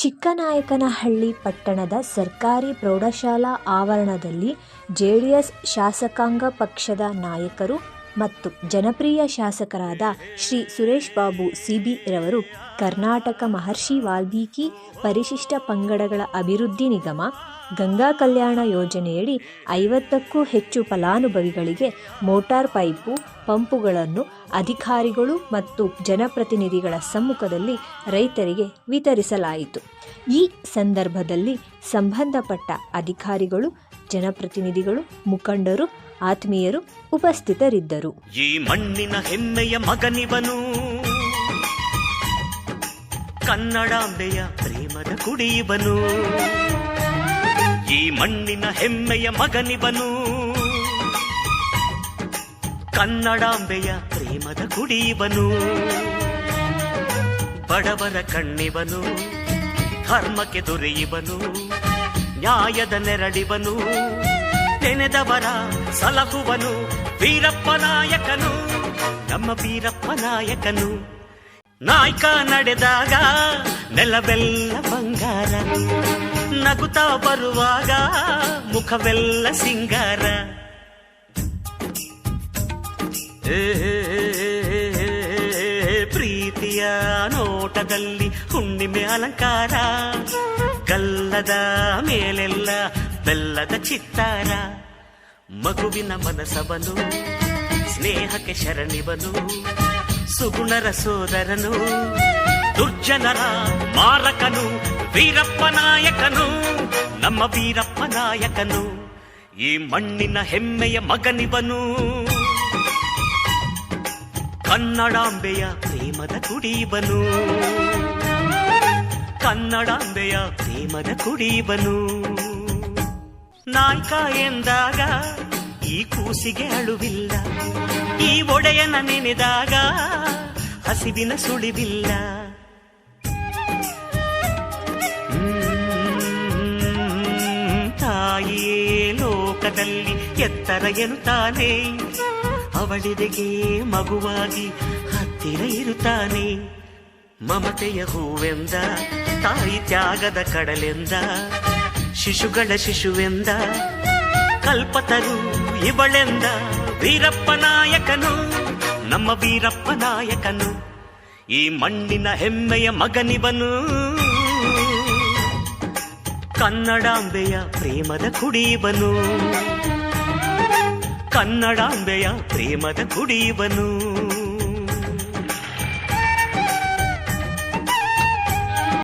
ಚಿಕ್ಕನಾಯಕನಹಳ್ಳಿ ಪಟ್ಟಣದ ಸರ್ಕಾರಿ ಪ್ರೌಢಶಾಲಾ ಆವರಣದಲ್ಲಿ ಜೆಡಿಎಸ್ ಶಾಸಕಾಂಗ ಪಕ್ಷದ ನಾಯಕರು ಮತ್ತು ಜನಪ್ರಿಯ ಶಾಸಕರಾದ ಶ್ರೀ ಸುರೇಶ್ ಬಾಬು ಸಿಬಿ ರವರು ಕರ್ನಾಟಕ ಮಹರ್ಷಿ ವಾಲ್ಮೀಕಿ ಪರಿಶಿಷ್ಟ ಪಂಗಡಗಳ ಅಭಿವೃದ್ಧಿ ನಿಗಮ, ಗಂಗಾ ಕಲ್ಯಾಣ ಯೋಜನೆಯಡಿ ಐವತ್ತಕ್ಕೂ ಹೆಚ್ಚು ಫಲಾನುಭವಿಗಳಿಗೆ ಮೋಟಾರ್ ಪೈಪು, ಪಂಪುಗಳನ್ನು ಅಧಿಕಾರಿಗಳು ಮತ್ತು ಜನಪ್ರತಿನಿಧಿಗಳ ಸಮ್ಮುಖದಲ್ಲಿ ರೈತರಿಗೆ ವಿತರಿಸಲಾಯಿತು. ಈ ಸಂದರ್ಭದಲ್ಲಿ ಸಂಬಂಧಪಟ್ಟ ಅಧಿಕಾರಿಗಳು, ಜನಪ್ರತಿನಿಧಿಗಳು, ಮುಖಂಡರು ಆತ್ಮೀಯರು ಉಪಸ್ಥಿತರಿದ್ದರು. ಈ ಮಣ್ಣಿನ ಹೆಮ್ಮೆಯ ಮಗನಿವನು. ಕನ್ನಡಾಂಬೆಯ ಪ್ರೇಮದ ಕುಡಿಯುವನು. ಈ ಮಣ್ಣಿನ ಹೆಮ್ಮೆಯ ಮಗನಿವನು. ಕನ್ನಡಾಂಬೆಯ ಪ್ರೇಮದ ಕುಡಿಯುವನು. ಬಡವರ ಕಣ್ಣಿವನು, ಧರ್ಮಕ್ಕೆ ದೊರೆಯುವನು, ನ್ಯಾಯದ ನೆರಳಿವನು. ನೆನೆದವರ ಸಲಹುವನು, ವೀರಪ್ಪ ನಾಯಕನು, ನಮ್ಮ ವೀರಪ್ಪ ನಾಯಕನು. ನಾಯ್ಕ ನಡೆದಾಗ ನೆಲವೆಲ್ಲ ಬಂಗಾರ, ನಗುತ್ತಾ ಬರುವಾಗ ಮುಖವೆಲ್ಲ ಸಿಂಗಾರ. ಪ್ರೀತಿಯ ನೋಟದಲ್ಲಿ ಹುಣ್ಣಿಮೆ ಅಲಂಕಾರ ಕಲ್ಲದ ಮೇಲೆಲ್ಲ ಬೆಲ್ಲದ ಚಿತ್ತಾರ, ಮಗುವಿನ ಮನಸವನು ಸ್ನೇಹಕ್ಕೆ ಶರಣಿವನು ಸುಗುಣರ ಸೋದರನು, ದುರ್ಜನರ ಮಾರಕನು, ವೀರಪ್ಪ ನಾಯಕನು, ನಮ್ಮ ವೀರಪ್ಪ ನಾಯಕನು, ಈ ಮಣ್ಣಿನ ಹೆಮ್ಮೆಯ ಮಗನಿವನು. ಕನ್ನಡಾಂಬೆಯ ಪ್ರೇಮದ ಕುಡಿಯುವನು ಕನ್ನಡಾಂಬೆಯ ಪ್ರೇಮದ ಕುಡಿಯುವನು ನಾಯ್ಕ ಎಂದಾಗ ಈ ಕೂಸಿಗೆ ಅಳುವಿಲ್ಲ, ಈ ಒಡೆಯನ ನೆನೆದಾಗ ಹಸಿವಿನ ಸುಳಿವಿಲ್ಲ. ತಾಯಿಯೇ, ಲೋಕದಲ್ಲಿ ಎತ್ತರ ಎನ್ನುತ್ತಾನೆ. ಅವಳಿದೆಗೆ ಮಗುವಾಗಿ ಹತ್ತಿರ ಇರುತ್ತಾನೆ. ಮಮತೆಯ ಹೂವೆಂದ, ತಾಯಿ ತ್ಯಾಗದ ಕಡಲೆಂದ ಶಿಶುಗಳ ಶಿಶುವೆಂದ, ಕಲ್ಪತರು ಇವಳೆಂದ, ವೀರಪ್ಪ ನಾಯಕನು, ನಮ್ಮ ವೀರಪ್ಪ ನಾಯಕನು, ಈ ಮಣ್ಣಿನ ಹೆಮ್ಮೆಯ ಮಗನಿವನು. ಕನ್ನಡಾಂಬೆಯ ಪ್ರೇಮದ ಕುಡಿಯುವನು. ಕನ್ನಡಾಂಬೆಯ ಪ್ರೇಮದ ಕುಡಿಯುವನು.